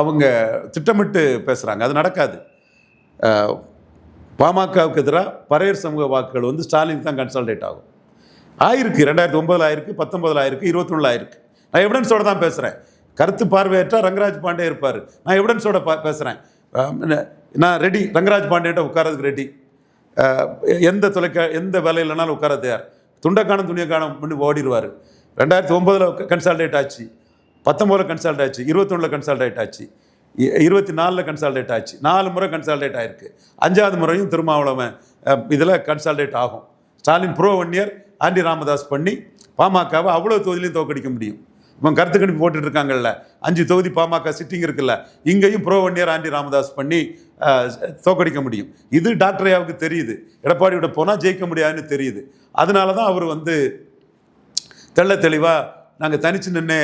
அவங்க திட்டமிட்டு பேசுகிறாங்க அது நடக்காது. பாமகவுக்கு எதிராக பறையர் சமூக வாக்குகள் வந்து ஸ்டாலின் தான் கன்சால்டேட் ஆகும். ஆயிருக்கு ரெண்டாயிரத்தி ஒன்பதில் ஆயிருக்கு பத்தொன்பதில் ஆயிருக்கு இருபத்தொன்னில் ஆயிருக்கு. நான் எவிடன்ஸோட தான் பேசுகிறேன் கருத்து பார்வையற்ற ரங்கராஜ் பாண்டே இருப்பார். நான் எவிடன்ஸோட பா பேசுகிறேன் நான் ரெடி ரங்கராஜ் பாண்டேட்ட உட்காரதுக்கு ரெடி எந்த தொலைக்கா எந்த வேலையில் இல்லைனாலும் உட்கார தயார். துண்டக்கானம் துணியக்கானம் பண்ணி ஓடிடுவார். ரெண்டாயிரத்தி ஒன்பதில் கன்சால்டேட் ஆச்சு. பத்தொம்போதில் கன்சால்ட் ஆச்சு. இருபத்தொன்னில் கன்சால்டேட் ஆச்சு. இருபத்தி நாலில் கன்சால்டேட் ஆச்சு. நாலு முறை கன்சால்டேட் ஆயிருக்கு. அஞ்சாவது முறையும் திருமாவளவன் இதில் கன்சால்டேட் ஆகும். Stalin bro one year anti Ramadoss பண்ணி பாமகவை அவ்வளோ தொகுதியிலையும் தோக்கடிக்க முடியும். இவன் கருத்து கணிப்பு போட்டுட்டு இருக்காங்கல்ல அஞ்சு தொகுதி பாமக சிட்டிங் இருக்குல்ல. இங்கேயும் pro one year anti Ramadoss பண்ணி தோக்கடிக்க முடியும். இது டாக்டரையாவுக்கு தெரியுது. எடப்பாடியோட போனால் ஜெயிக்க முடியாதுன்னு தெரியுது. அதனால தான் அவர் வந்து தெள்ள தெளிவாக நாங்கள் தனிச்சு நின்று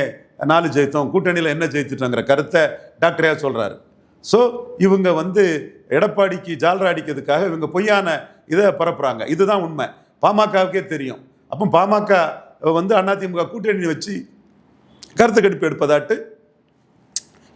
நாலு ஜெயித்தோம். கூட்டணியில் என்ன ஜெயித்துட்டோங்கிற கருத்தை டாக்டரையா சொல்கிறாரு ஸோ இவங்க வந்து எடப்பாடிக்கு ஜால்ரா அடிக்கிறதுக்காக இவங்க பொய்யான இதை பரப்புகிறாங்க இதுதான் உண்மை. பாமகவுக்கே தெரியும். அப்போ பாமக வந்து அதிமுக கூட்டணி வச்சு கருத்து கணிப்பு எடுப்பதாட்டு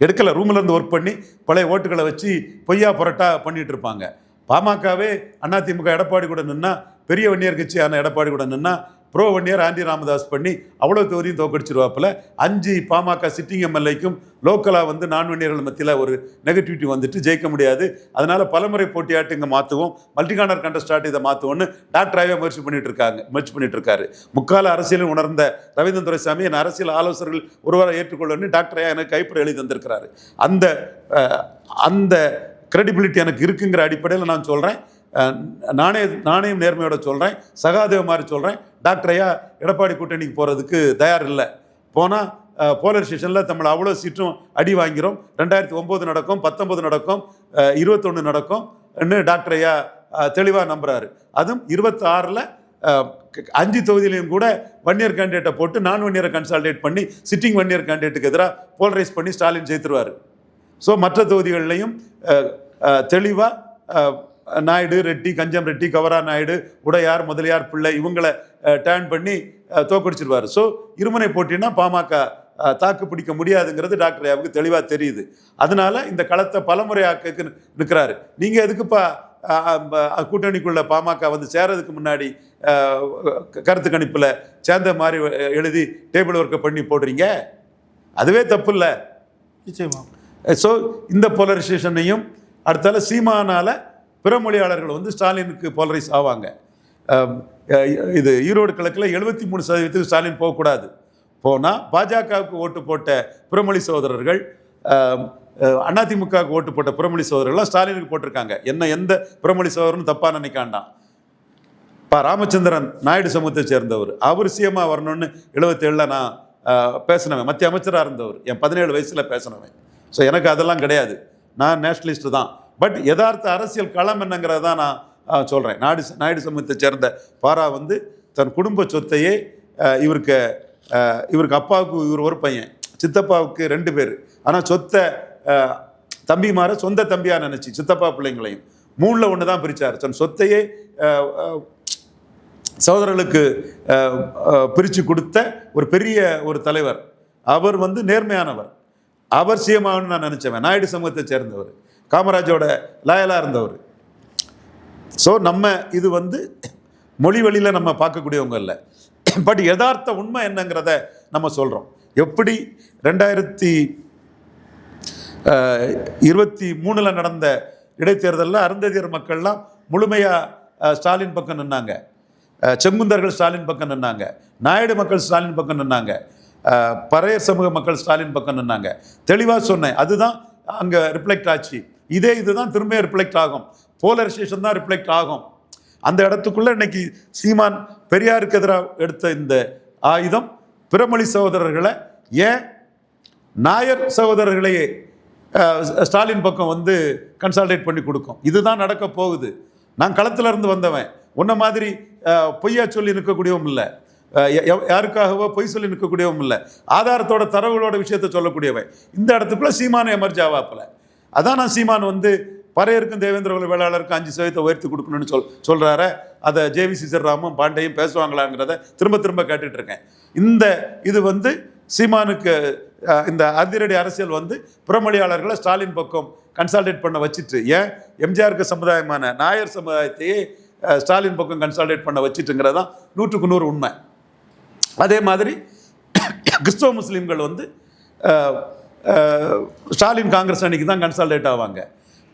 எடுக்கல. ரூம்ல இருந்து ஒர்க் பண்ணி பழைய ஓட்டுகளை வச்சு பொய்யா புரட்டா பண்ணிட்டு இருப்பாங்க. பாமகவே அதிமுக எடப்பாடி கூட நின்னா பெரிய வன்னியர் கட்சியான எடப்பாடி கூட நின்னா ப்ரோ வன்னியர் ஆண்டி ராமதாஸ் பண்ணி அவ்வளோ தொகுதியும் தோக்கடிச்சிருவாப்பில் அஞ்சு பாமக சிட்டிங் எம்எல்ஏக்கும் லோக்கலாக வந்து நான் வன்னியர்கள் மத்தியில் ஒரு நெகட்டிவிட்டி வந்துட்டு ஜெயிக்க முடியாது. அதனால் பலமுறை போட்டியாட்டு இங்கே மாற்றுவோம் மல்டிகானர் கண்டஸ்டாட் இதை மாற்றுவோம்னு டாக்டராகவே முயற்சி பண்ணிட்டு இருக்காங்க முயற்சி பண்ணிட்டு இருக்காரு. முக்கால அரசியலும் உணர்ந்த ரவீந்திரன் துரைசாமி என் அரசியல் ஆலோசகர்கள் ஒருவரை ஏற்றுக்கொள்ளணும்னு டாக்டரையா எனக்கு கைப்பட எழுதி தந்திருக்கிறாரு. அந்த அந்த கிரெடிபிலிட்டி எனக்கு இருக்குங்கிற அடிப்படையில் நான் சொல்கிறேன் நானே நாணயம் நேர்மையோட சொல்கிறேன் சகாதேவ மாதிரி சொல்கிறேன் டாக்டரையா எடப்பாடி கூட்டணிக்கு போகிறதுக்கு தயார் இல்லை. போனால் போலர் ஸ்டேஷனில் தமிழ் அவ்வளோ சீட்டும் அடி வாங்கிறோம். ரெண்டாயிரத்தி ஒம்பது நடக்கும் பத்தொம்பது நடக்கும் இருபத்தொன்று நடக்கும் டாக்டர் ஐயா தெளிவாக நம்புகிறாரு அதுவும் இருபத்தாறில் அஞ்சு தொகுதியிலையும் கூட வன்னியர் கேண்டிடேட்டை போட்டு நான் வன்னியரை கன்சால்டேட் பண்ணி சிட்டிங் வன்னியர் கேண்டிடேட்டுக்கு எதிராக போலரைஸ் பண்ணி ஸ்டாலின் ஜெயித்துருவார். ஸோ மற்ற தொகுதிகளிலையும் தெளிவாக நாயுடு ரெட்டி கஞ்சம் ரெட்டி கவரா நாயுடு உடையார் முதலியார் பிள்ளை இவங்களை டேர்ன் பண்ணி தோக்கடிச்சிருவார் ஸோ இருமுனை போட்டினா பாமக தாக்கு பிடிக்க முடியாதுங்கிறது டாக்டர் ஐயாவுக்கு தெளிவாக தெரியுது. அதனால இந்த களத்தை பலமுறையாக்க நிற்கிறாரு. நீங்கள் எதுக்குப்பா கூட்டணிக்குள்ள பாமக வந்து சேரதுக்கு முன்னாடி கருத்து கணிப்பில் சேர்ந்த மாதிரி எழுதி டேபிள் ஒர்க்கை பண்ணி போடுறீங்க? அதுவே தப்பு இல்லை நிச்சயமா. ஸோ இந்த போலரைசேஷனையும் அடுத்தால சீமானால பிற மொழியாளர்கள் வந்து ஸ்டாலினுக்கு போலரைஸ் ஆவாங்க. இது ஈரோடு கிழக்கில் எழுபத்தி மூணு சதவீதத்துக்கு ஸ்டாலின் போகக்கூடாது. போனால் பாஜகவுக்கு ஓட்டு போட்ட பிறமொழி சகோதரர்கள் அதிமுகவுக்கு ஓட்டு போட்ட பிறமொழி சகோதரர்கள்லாம் ஸ்டாலினுக்கு போட்டிருக்காங்க. என்ன எந்த பிறமொழி சகோதரனும் தப்பாக நினைக்காண்டாம். பா ராமச்சந்திரன் நாயுடு சமூகத்தை சேர்ந்தவர். அவர் சிஎம்மா வரணும்னு எழுபத்தேழில் நான் பேசினவன். மத்திய அமைச்சராக இருந்தவர். என் பதினேழு வயசில் பேசினவன். ஸோ எனக்கு அதெல்லாம் கிடையாது. நான் நேஷ்னலிஸ்ட்டு தான். பட் யதார்த்த அரசியல் களம் என்னங்கிறத தான் நான் சொல்கிறேன் நாடு நாயுடு சமூகத்தை சேர்ந்த பாரா வந்து தன் குடும்ப சொத்தையே இவருக்கு இவருக்கு அப்பாவுக்கு இவர் ஒரு பையன். சித்தப்பாவுக்கு ரெண்டு பேர். ஆனால் சொத்தை தம்பி மாற சொந்த தம்பியாக நினச்சி சித்தப்பா பிள்ளைங்களையும். மூணில் ஒன்று தான் பிரித்தார் தன் சொத்தையே சகோதரர்களுக்கு பிரித்து கொடுத்த ஒரு பெரிய ஒரு தலைவர். அவர் வந்து நேர்மையானவர். அவர் நான் நினச்சவன். நாயுடு சமூகத்தை சேர்ந்தவர். காமராஜோட லாயலாக இருந்தவர். ஸோ நம்ம இது வந்து மொழி வழியில் நம்ம பார்க்கக்கூடியவங்க இல்லை. பட் யதார்த்த உண்மை என்னங்கிறத நம்ம சொல்கிறோம் எப்படி ரெண்டாயிரத்தி இருபத்தி மூணில் நடந்த இடைத்தேர்தலில் அருந்ததியர் மக்கள்லாம் முழுமையாக ஸ்டாலின் பக்கம் நின்னாங்க. செங்குந்தர்கள் ஸ்டாலின் பக்கம் நின்னாங்க. நாயுடு மக்கள் ஸ்டாலின் பக்கம் நின்னாங்க. பறையர் சமூக மக்கள் ஸ்டாலின் பக்கம் நின்னாங்க. தெளிவாக சொன்னேன். அதுதான் அங்கே ரிஃப்ளெக்ட் ஆச்சு. இதே இதுதான் திரும்ப ரிஃப்ளெக்ட் ஆகும். போலரைசேஷன் தான் ரிஃப்ளெக்ட் ஆகும். அந்த இடத்துக்குள்ளே இன்னைக்கு சீமான் பெரியாருக்கு எதிராக எடுத்த இந்த ஆயுதம் பிறமொழி சகோதரர்களை ஏன் நாயர் சகோதரர்களையே ஸ்டாலின் பக்கம் வந்து கன்சால்டேட் பண்ணி கொடுக்கும். இதுதான் நடக்க போகுது. நான் களத்துல இருந்து வந்தவன். உன்ன மாதிரி பொய்யா சொல்லி நிற்கக்கூடியவும் இல்லை. யாருக்காகவோ பொய் சொல்லி நிற்கக்கூடியவும் இல்லை. ஆதாரத்தோட தரவுகளோட விஷயத்தை சொல்லக்கூடியவன். இந்த இடத்துக்குள்ள சீமான எமர்ஜி ஆவாப்பில். அதான் நான் சீமான் வந்து பறையருக்கும் தேவேந்திர வேளாளருக்கும் அஞ்சு சதவீதத்தை உயர்த்தி கொடுக்கணும்னு சொல் சொல்கிறாரு அதை ஜேவி சீசர்ராமும் பாண்டையும் பேசுவாங்களாங்கிறத திரும்ப திரும்ப கேட்டுட்டு இருக்கேன். இந்த இது வந்து சீமானுக்கு இந்த அதிரடி அரசியல் வந்து புறமொழியாளர்களை ஸ்டாலின் பக்கம் கன்சால்டேட் பண்ண வச்சுட்டு ஏன்? எம்ஜிஆருக்கு சமுதாயமான நாயர் சமுதாயத்தையே ஸ்டாலின் பக்கம் கன்சால்டேட் பண்ண வச்சுட்டுங்கிறது தான் நூற்றுக்கு நூறு உண்மை. அதே மாதிரி கிறிஸ்தவ முஸ்லீம்கள் வந்து ஸ்டாலின் காங்கிரஸ் அணிக்கு தான் கன்சால்டேட் ஆவாங்க.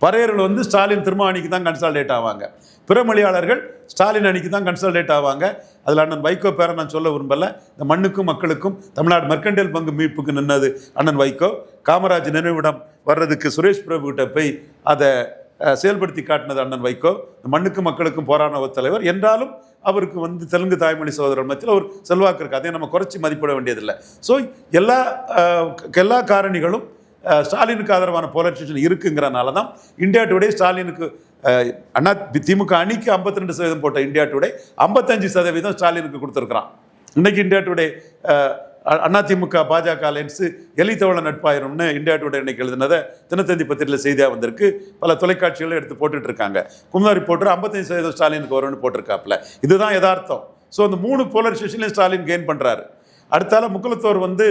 பறையர்கள் வந்து ஸ்டாலின் திரும்ப அணிக்கு தான் கன்சால்டேட் ஆவாங்க. பிறமொழியாளர்கள் ஸ்டாலின் அணிக்கு தான் கன்சால்டேட் ஆவாங்க. அதில் அண்ணன் வைகோ பேரை நான் சொல்ல விரும்பல. இந்த மண்ணுக்கும் மக்களுக்கும் தமிழ்நாடு மெர்கண்டல் பங்கு மீட்புக்கு நின்னது அண்ணன் வைகோ. காமராஜ் நினைவிடம் வர்றதுக்கு சுரேஷ் பிரபு கிட்ட போய் அதை செயல்படுத்தி காட்டினது அண்ணன் வைகோ. மண்ணுக்கும் மக்களுக்கும் போராடின ஒரு தலைவர். என்றாலும் அவருக்கு வந்து தெலுங்கு தாய்மொழி சகோதரர் மத்தியில் ஒரு செல்வாக்கு இருக்குது அதை நம்ம குறைச்சி மதிப்பிட வேண்டியதில்லை. ஸோ எல்லா எல்லா காரணிகளும் ஸ்டாலினுக்கு ஆதரவான போலரைசேஷன் இருக்குங்கிறனால தான் இந்தியா டுடே ஸ்டாலினுக்கு அண்ணா திமுக அணிக்கு 52% ரெண்டு சதவீதம் போட்ட இந்தியா டுடே ஐம்பத்தஞ்சு சதவீதம் ஸ்டாலினுக்கு கொடுத்துருக்குறான். இன்றைக்கி India Today AIADMK BJP alliance எலித்தவள நட்பாயிரும்னு இந்தியா டுடே இன்னைக்கு எழுதினதை தினத்தந்தி பத்திரிகையில் செய்தியாக வந்திருக்கு. பல தொலைக்காட்சிகளும் எடுத்து போட்டுட்ருக்காங்க. குமுதாரி போட்டு ஐம்பத்தஞ்சு சதவீதம் ஸ்டாலினுக்கு வரும்னு போட்டிருக்காப்புல. இதுதான் யதார்த்தம். ஸோ அந்த மூணு போலரைசேஷன்லையும் ஸ்டாலின் கெயின் பண்ணுறாரு அடுத்தால முக்குலத்தோர் வந்து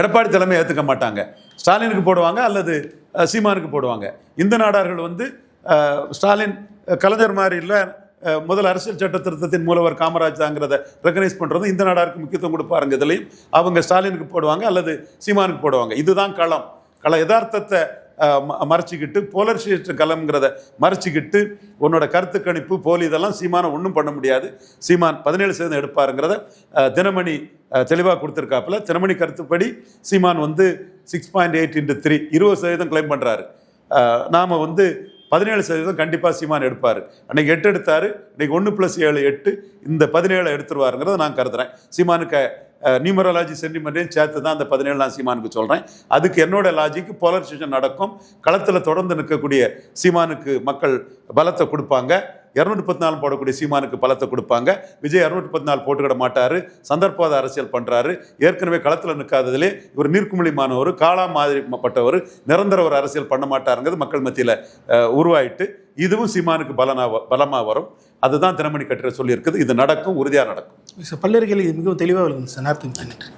எடப்பாடி தலைமை ஏற்றுக்க மாட்டாங்க. ஸ்டாலினுக்கு போடுவாங்க அல்லது சீமானுக்கு போடுவாங்க. இந்த நாடார்கள் வந்து ஸ்டாலின் கலைஞர் மாதிரி இல்லை முதல் அரசியல் சட்ட திருத்தத்தின் மூலவர் காமராஜ் தாங்கிறத ரெக்கனைஸ் பண்ணுறது இந்த நாடாருக்கு முக்கியத்துவம் கொடுப்பாருங்க. இதுலையும் அவங்க ஸ்டாலினுக்கு போடுவாங்க அல்லது சீமானுக்கு போடுவாங்க. இதுதான் களம். கள யதார்த்தத்தை ம- மறைச்சிக்கிட்டு போலரைசேஷன் கலம்ங்கிறத மறைச்சிக்கிட்டு உன்னோட கருத்து கணிப்பு போலி இதெல்லாம் சீமானை ஒன்றும் பண்ண முடியாது. சீமான் பதினேழு சதவீதம் எடுப்பாருங்கிறத தினமணி தெளிவாக கொடுத்துருக்காப்புல. தினமணி கருத்துப்படி சீமான் வந்து six point eight into three இருபது சதவீதம் கிளைம் பண்ணுறாரு நாம் வந்து பதினேழு சதவீதம் கண்டிப்பாக சீமான் எடுப்பார். அன்னைக்கு எட்டு எடுத்தார் இன்னைக்கு ஒன்று ப்ளஸ் ஏழு எட்டு இந்த பதினேழு எடுத்துருவாருங்கிறத நான் கருதுறேன். சீமானுக்கு நியூமராலஜி சென்டிமெண்ட்டையும் சேர்த்து தான் அந்த பதினேழு நான் சீமானுக்கு சொல்கிறேன் அதுக்கு என்னோட லாஜிக்கு போலரைசேஷன் நடக்கும். களத்தில் தொடர்ந்து நிற்கக்கூடிய சீமானுக்கு மக்கள் பலத்தை கொடுப்பாங்க. இரநூத்தி பத்து நாள் போடக்கூடிய சீமானுக்கு பலத்தை கொடுப்பாங்க. விஜய் இரநூத்தி பத்து நாள் போட்டுக்கிட மாட்டார். சந்தர்ப்பவாத அரசியல் பண்ணுறாரு ஏற்கனவே களத்தில் நிற்காததிலே இவர் நீர்க்குமிழிமானவர் காளா மாதிரி பட்டவர் நிரந்தர ஒரு அரசியல் பண்ண மாட்டாருங்கிறது மக்கள் மத்தியில் உருவாயிட்டு இதுவும் சீமானுக்கு பலனாக பலமாக வரும். அதுதான் தினமணி கட்டுரை சொல்லியிருக்குது. இது நடக்கும் உறுதியாக நடக்கும். சார் மிகவும் தெளிவாக விளங்குது சார்.